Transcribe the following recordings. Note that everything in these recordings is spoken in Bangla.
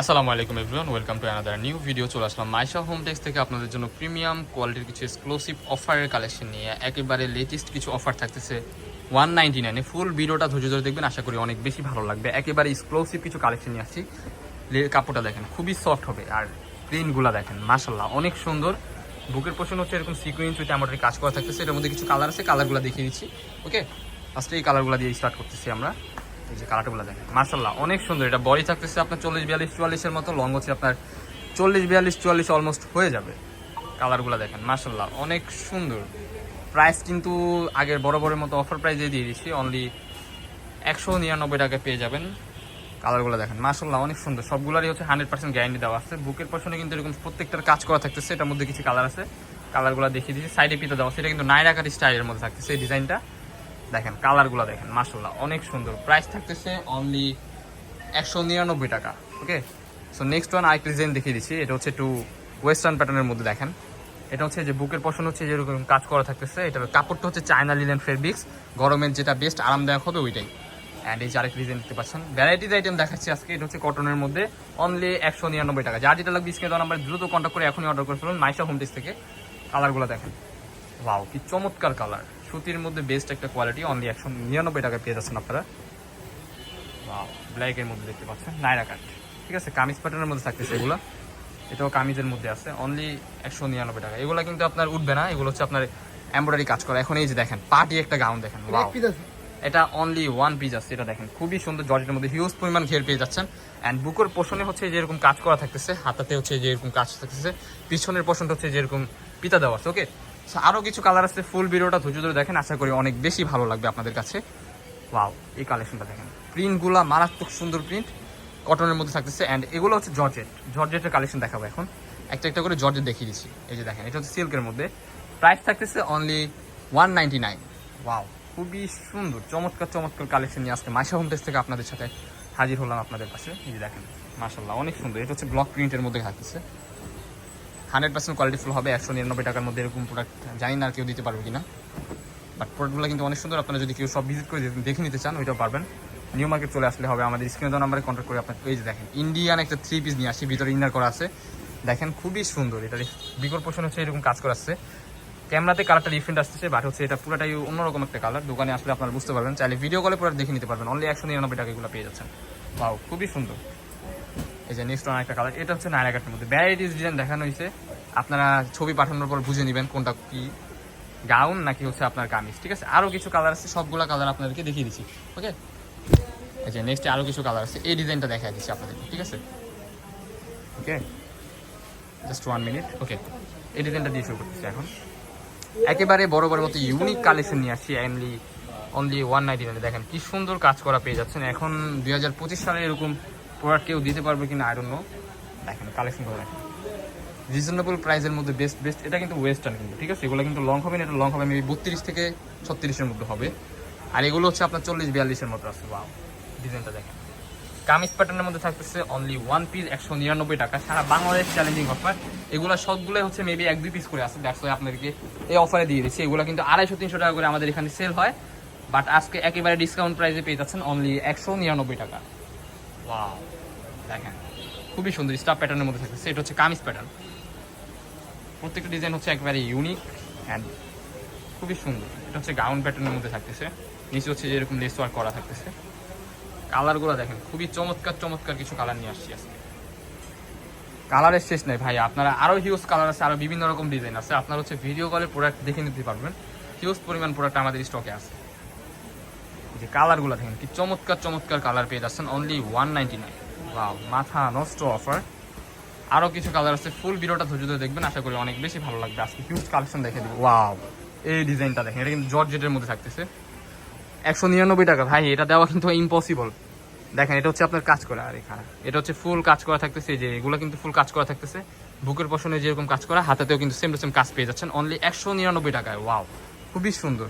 আসসালামু আলাইকুম everyone, welcome to another new video চলে আসলাম মাইশা হোম টেক্স থেকে আপনাদের জন্য প্রিমিয়াম কোয়ালিটির কিছু এক্সক্লুসিভ অফারের কালেকশন নিয়ে। একেবারে লেটেস্ট কিছু অফার থাকতেছে ওয়ান নাইনটি নাইনে ফুল ভিডিওটা ধৈর্য ধরে দেখবেন, আশা করি অনেক বেশি ভালো লাগবে। একেবারে এক্সক্লুসিভ কিছু কালেকশন নিয়ে আসছি। কাপড়টা দেখেন, খুবই সফট হবে। আর প্রিন্টগুলো দেখেন মাশাল্লাহ অনেক সুন্দর। বুকের পোষণ হচ্ছে এরকম সিকুয়েন্স উইথ আমাদের কাজ করা থাকতেছে। এটার মধ্যে কিছু কালার আছে কালারগুলো দেখিয়ে দিচ্ছি। ওকে ফার্স্টে এই কালারগুলো দিয়ে স্টার্ট করতেছি আমরা। এই যে কালারগুলো দেখেন। মার্শাল্লাহ অনেক সুন্দর। এটা বডি থাকতেছে আপনার চল্লিশ, বিয়াল্লিশ, চুয়াল্লিশের মতো। লং হচ্ছে আপনার চল্লিশ, বিয়াল্লিশ, চুয়াল্লিশ অলমোস্ট হয়ে যাবে। কালারগুলো দেখেন মার্শাল্লাহ অনেক সুন্দর। প্রাইস কিন্তু আগের বড় বড়ের মতো অফার প্রাইজে দিয়ে দিচ্ছি অনলি একশো নিরানব্বই টাকায় পেয়ে যাবেন। কালারগুলো দেখেন মার্শাল্লাহ অনেক সুন্দর। সবগুলোরই হচ্ছে হান্ড্রেড পার্সেন্ট গ্যারান্টি দেওয়া আছে। বুকের পছনে কিন্তু এরকম প্রত্যেকটার কাজ করা থাকতেছে। এটার মধ্যে কিছু কালার আছে। কালারগুলো দেখিয়ে দিচ্ছি সাইডে পিতা দেওয়া এটা কিন্তু নাইরাকার স্টাইলের মধ্যে থাকতেছে এই ডিজাইনটা দেখেন, কালারগুলো দেখেন মার্শাল্লাহ অনেক সুন্দর। প্রাইস থাকতেছে অনলি একশো নিরানব্বই টাকা ওকে সো নেক্সট ওয়ান আরেকটা ডিজাইন দেখিয়ে দিচ্ছি, এটা হচ্ছে একটু ওয়েস্টার্ন প্যাটার্নের মধ্যে দেখেন। এটা হচ্ছে যে বুকের পশন হচ্ছে যেরকম কাজ করা থাকতেছে, এটার কাপড়টা হচ্ছে চায়না লিলেন ফেব্রিক্স গরমের যেটা বেস্ট আরামদায়ক হবে ওইটাই। অ্যান্ড এই যে আরেকটা ডিজাইন দেখতে পাচ্ছেন ভ্যারাইটিজ আইটেম দেখাচ্ছি আজকে, এটা হচ্ছে কটনের মধ্যে অনলি একশো নিরানব্বই টাকা। যার যেটা লাগবে স্ক্রিনে দেওয়া নাম্বার দ্রুত কন্ট্যাক্ট করে এখনই অর্ডার করে ফেলুন, মাইশা হোম থেকে। কালারগুলো দেখেন। ওয়াও কি চমৎকার কালার সুতির মধ্যে বেস্ট একটা কোয়ালিটি অনলি একশো নিরানব্বই টাকায় পেয়ে যাচ্ছেন আপনারা। ব্ল্যাকের মধ্যে দেখতে পাচ্ছেন নাইরা কাট ঠিক আছে কামিজ প্যাটার্নের মধ্যে থাকতেছে এগুলো। এটাও কামিজের মধ্যে আছে অনলি একশো নিরানব্বই টাকা। এগুলো কিন্তু আপনার উঠবে না এগুলো হচ্ছে আপনার এমব্রয়ডারি কাজ করা। এখন এই যে দেখেন পার্টি একটা গাউন দেখেন এটা অনলি ওয়ান পিস আছে এটা দেখেন খুবই সুন্দর জর্জেটের মধ্যে হিউজ পরিমাণ ঘের পেয়ে যাচ্ছেন। অ্যান্ড বুকের পোষণে হচ্ছে যেরকম কাজ করা থাকতেছে হাতাতে হচ্ছে যেরকম কাজ থাকতেছে পিছনের পোষণটা হচ্ছে যেরকম পিতা দেওয়া আছে ওকে আরও কিছু কালার আছে ফুল ভিডিওটা ধৈর্য ধরে দেখেন, আশা করি অনেক বেশি ভালো লাগবে আপনাদের কাছে। ওয়াও এই কালেকশনটা দেখেন। প্রিন্টগুলো মারাত্মক সুন্দর প্রিন্ট কটনের মধ্যে থাকতেছে অ্যান্ড এগুলো হচ্ছে জর্জেট জর্জেটের কালেকশন দেখাবো এখন। একটা একটা করে জর্জেট দেখিয়ে দিচ্ছি। এই যে দেখেন, এটা হচ্ছে সিল্কের মধ্যে। প্রাইস থাকতেছে only one ninety nine wow খুবই সুন্দর, চমৎকার চমৎকার কালেকশন নিয়ে আজকে মাইশা হোম থেকে আপনাদের সাথে হাজির হলাম আপনাদের পাশে এই যে দেখেন মার্শাল্লাহ অনেক সুন্দর। এটা হচ্ছে ব্লক প্রিন্টের মধ্যে থাকতেছে। হান্ড্রেড পার্সেন্ট কোয়ালিটিফুল হবে, একশো নিরানব্বই টাকার মধ্যে এরকম প্রোডাক্ট জানি না আর কেউ দিতে পারবে কিনা। বাট প্রোডাক্টগুলো কিন্তু অনেক সুন্দর, আপনারা যদি কেউ সব ভিজিট করে দেখে- নিতে চান, ওইটাও পারবেন। নিউ মার্কেট চলে আসলে হবে, আমাদের স্ক্রিনে দেওয়া নাম্বারে কন্ট্যাক্ট করে আপনার যে দেখেন ইন্ডিয়ান একটা থ্রি পিস নিয়ে আসি ভিতরে ইনার করা আছে। দেখেন, খুবই সুন্দর, এটার বিকল্প হচ্ছে এরকম কাজ করা আসছে ক্যামেরাতে কালারটা ডিফারেন্ট আসছে বাট হচ্ছে এটা পুরোটাই অন্যরকম একটা কালার দোকানে আসলে আপনারা বুঝতে পারবেন, চাইলে ভিডিও কলে পুরো দেখে নিতে পারবেন। অনলি একশো নিরানব্বই টাকা এগুলো পেয়ে যাচ্ছেন। বাও খুবই সুন্দর। এই যে নেক্সট একটা কালার এটা হচ্ছে নায়রাকাটের মধ্যে। ভ্যারাইটিস ডিজাইন দেখানো হয়েছে। আপনারা ছবি পাঠানোর পর বুঝে নেবেন কোনটা কি। গাউন নাকি হচ্ছে আপনার কামিজ, ঠিক আছে? আরও কিছু কালার আছে, সবগুলো কালার আপনাদেরকে দেখিয়ে দিচ্ছি ওকে যে নেক্সট আরও কিছু কালার আছে, এই ডিজাইনটা দেখা দিচ্ছি আপনাদেরকে, ঠিক আছে? Okay just one minute okay এই ডিজাইনটা দিয়ে শুরু করতেছি এখন। একেবারে বড় বড় মতো ইউনিক কালেকশন নিয়ে আসছি অনলি অনলি ওয়ান নাইনটি নাইনে দেখেন কি সুন্দর কাজ করা পেয়ে যাচ্ছেন। এখন দুই হাজার পঁচিশ সালে এরকম প্রোডাক্ট কেউ দিতে পারবে কিনা আই নো দেখেন কালেকশন করে দেখেন রিজনেবল প্রাইসের মধ্যে বেস্ট বেস্ট এটা কিন্তু ওয়েস্টার্ন কিন্তু, ঠিক আছে? এগুলো কিন্তু লং হবে না, এটা লং হবে মেবি বত্রিশ থেকে ছত্রিশের মধ্যে হবে। আর এগুলো হচ্ছে আপনার চল্লিশ, বিয়াল্লিশের মতো আছে বা ডিজাইনটা দেখেন। কামিজ প্যাটার্নের মধ্যে থাকতেছে অনলি ওয়ান পিস একশো নিরানব্বই টাকা। সারা বাংলাদেশ চ্যালেঞ্জিং অফার এগুলো সবগুলো হচ্ছে মেবি এক, দুই পিস করে আছে ওয়াই আপনাদেরকে এই অফারে দিয়ে দিচ্ছি। এগুলো কিন্তু আড়াইশো, তিনশো টাকা করে আমাদের এখানে সেল হয়। বাট আজকে একেবারে ডিসকাউন্ট প্রাইসে পেয়ে যাচ্ছেন অনলি একশো নিরানব্বই টাকা। দেখেন, খুবই সুন্দর স্টাফ প্যাটার্নের মধ্যে থাকতেছে। এটা হচ্ছে কামিজ প্যাটার্ন প্রত্যেকটা ডিজাইন হচ্ছে একবারে ইউনিক অ্যান্ড খুবই সুন্দর। এটা হচ্ছে গাউন প্যাটার্নের মধ্যে থাকতেছে। নিচে হচ্ছে যেরকম লেস ওয়ার্ক করা থাকতেছে। কালারগুলো দেখেন, খুবই চমৎকার চমৎকার কিছু কালার নিয়ে আসছি আজকে। কালারের শেষ নেই ভাই। আপনারা আরও হিউজ কালার আছে আরও বিভিন্ন রকম ডিজাইন আছে। আপনারা হচ্ছে ভিডিও কলে প্রোডাক্ট দেখে নিতে পারবেন। হিউজ পরিমাণ প্রোডাক্ট আমাদের স্টকে আছে। যে কালারগুলো দেখেন, কি চমৎকার চমৎকার কালার পেয়ে যাচ্ছেন অনলি ওয়ান নাইনটি নাইন মাথা নষ্ট অফার আরও কিছু কালার আছে ফুল ভিডিওটা ধৈর্য ধরে দেখবেন, আশা করি অনেক বেশি ভালো লাগবে। আজকে হিউজ কালেকশন দেখে দিব। ওয়াও এই ডিজাইনটা দেখেন, এটা কিন্তু জর্জেটের মধ্যে থাকতেছে। একশো নিরানব্বই টাকা, ভাই, এটা দেওয়া কিন্তু ইম্পসিবল দেখেন, এটা হচ্ছে আপনার কাজ করা, আর এখানে। এটা হচ্ছে ফুল কাজ করা থাকতেছে যে এগুলো কিন্তু ফুল কাজ করা থাকতেছে। বুকের পশনে যেরকম কাজ করা, হাতেতেও কিন্তু সেম টু সেম কাজ পেয়ে যাচ্ছেন অনলি একশো নিরানব্বই টাকায়। ওয়াও খুবই সুন্দর।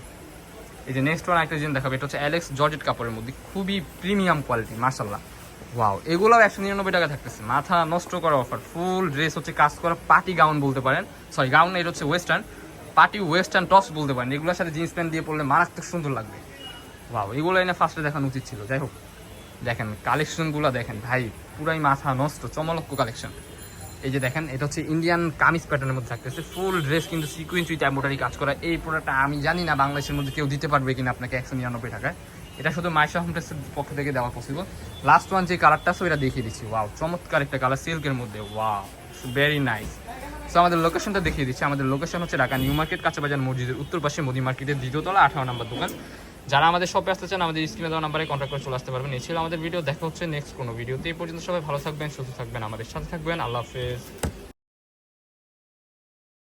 এই যে নেক্সট ওয়ান একটা জিনিস দেখাবে, এটা হচ্ছে অ্যালেক্স জর্জেট কাপড়ের মধ্যে, খুবই প্রিমিয়াম কোয়ালিটি মার্শাল্লাহ ওয়াও এগুলোও একশো নিরানব্বই টাকা থাকতেছে। মাথা নষ্ট করা অফার ফুল ড্রেস হচ্ছে কাজ করা পার্টি গাউন বলতে পারেন। সরি গাউন এটা হচ্ছে ওয়েস্টার্ন পার্টি ওয়েস্টার্ন টপস বলতে পারেন। এগুলোর সাথে জিন্স প্যান্ট দিয়ে পরলে মারাত্মক সুন্দর লাগবে। ওয়াও এগুলো এনে ফার্স্টে দেখানো উচিত ছিল। যাই হোক, দেখেন কালেকশনগুলো দেখেন, ভাই, পুরাই মাথা নষ্ট চমলক্ষ কালেকশন এই যে দেখেন, এটা হচ্ছে ইন্ডিয়ান কামিজ প্যাটার্নের মধ্যে থাকতেছে। ফুল ড্রেস কিন্তু সিকুয়েন্স উইথ এম্বোটারি কাজ করা এই প্রোডাক্টটা আমি জানি না বাংলাদেশের মধ্যে কেউ দিতে পারবে কিনা আপনাকে একশো নিরানব্বই টাকায়। এটা শুধু মাইশা হোম ড্রেসের পক্ষ থেকে দেওয়া পসিবল লাস্ট ওয়ান যে কালারটা আছে ওটা দেখিয়ে দিচ্ছি। ওয়াও চমৎকার একটা কালার সিল্কের মধ্যে। ওয়াও ভেরি নাইস সো আমাদের লোকেশনটা দেখিয়ে দিচ্ছি। আমাদের লোকেশন হচ্ছে ঢাকা নিউ মার্কেট, কাঁচাবাজার মসজিদের উত্তর পাশে মোদি মার্কেটের দ্বিতীয়তলা, আঠারো নম্বর দোকান। যারা আমাদের শপে আসতে চান, আমাদের স্ক্রিনে দেওয়া নাম্বারে কন্ট্যাক্ট করে চলে আসতে পারবেন। এছাড়া আমাদের ভিডিও দেখা হচ্ছে নেক্সট কোনো ভিডিওতে এই পর্যন্ত সবাই ভালো থাকবেন, সুস্থ থাকবেন, আমাদের সাথে থাকবেন। আল্লাহ হাফেজ।